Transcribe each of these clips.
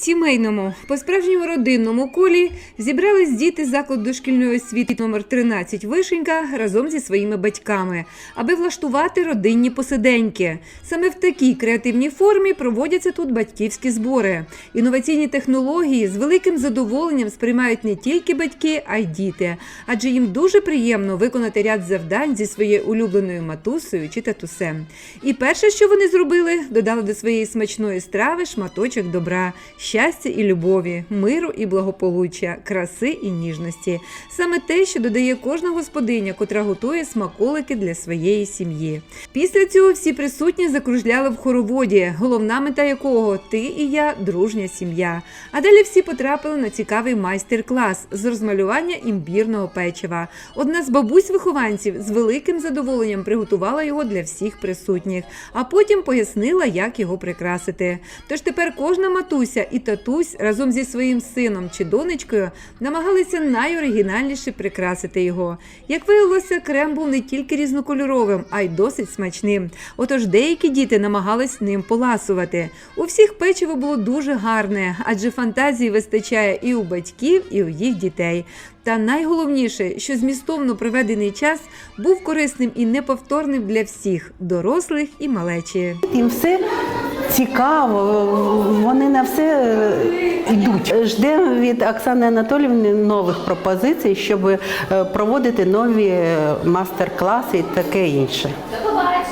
Сімейному, по-справжньому родинному колі зібрались діти закладу дошкільної освіти номер 13 Вишенька разом зі своїми батьками, аби влаштувати родинні посиденьки. Саме в такій креативній формі проводяться тут батьківські збори. Інноваційні технології з великим задоволенням сприймають не тільки батьки, а й діти, адже їм дуже приємно виконати ряд завдань зі своєю улюбленою матусею чи татусем. І перше, що вони зробили, додали до своєї смачної страви шматочок добра, щастя і любові, миру і благополуччя, краси і ніжності. Саме те, що додає кожна господиня, котра готує смаколики для своєї сім'ї. Після цього всі присутні закружляли в хороводі, головна мета якого ти і я дружня сім'я. А далі всі потрапили на цікавий майстер-клас з розмалювання імбірного печива. Одна з бабусь-вихованців з великим задоволенням приготувала його для всіх присутніх, а потім пояснила, як його прикрасити. Тож тепер кожна матуся і татусь разом зі своїм сином чи донечкою намагалися найоригінальніше прикрасити його. Як виявилося, крем був не тільки різнокольоровим, а й досить смачним. Отож, деякі діти намагались ним поласувати. У всіх печиво було дуже гарне, адже фантазії вистачає і у батьків, і у їх дітей. Та найголовніше, що змістовно проведений час був корисним і неповторним для всіх дорослих і малечі. Їм все цікаво, вони на все е, йдуть. Ждемо від Оксани Анатоліївни нових пропозицій, щоб е, проводити нові е, мастер-класи і таке інше.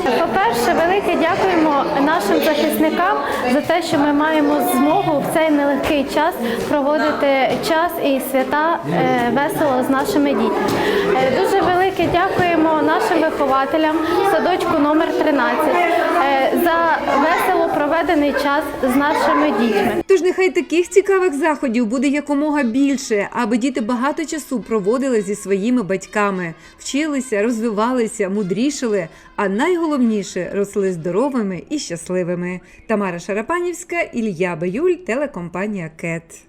По-перше, велике дякуємо нашим захисникам за те, що ми маємо змогу в цей нелегкий час проводити час і свята весело з нашими дітьми. Дуже велике дякуємо нашим вихователям садочку номер 13 е, за весело проведений час з нашими дітьми. Тож нехай таких цікавих заходів буде якомога більше, аби діти багато часу проводили зі своїми батьками, вчилися, розвивалися, мудрішили, а найголовніше росли здоровими і щасливими. Тамара Шарапанівська, Ілья Баюль, телекомпанія Кет.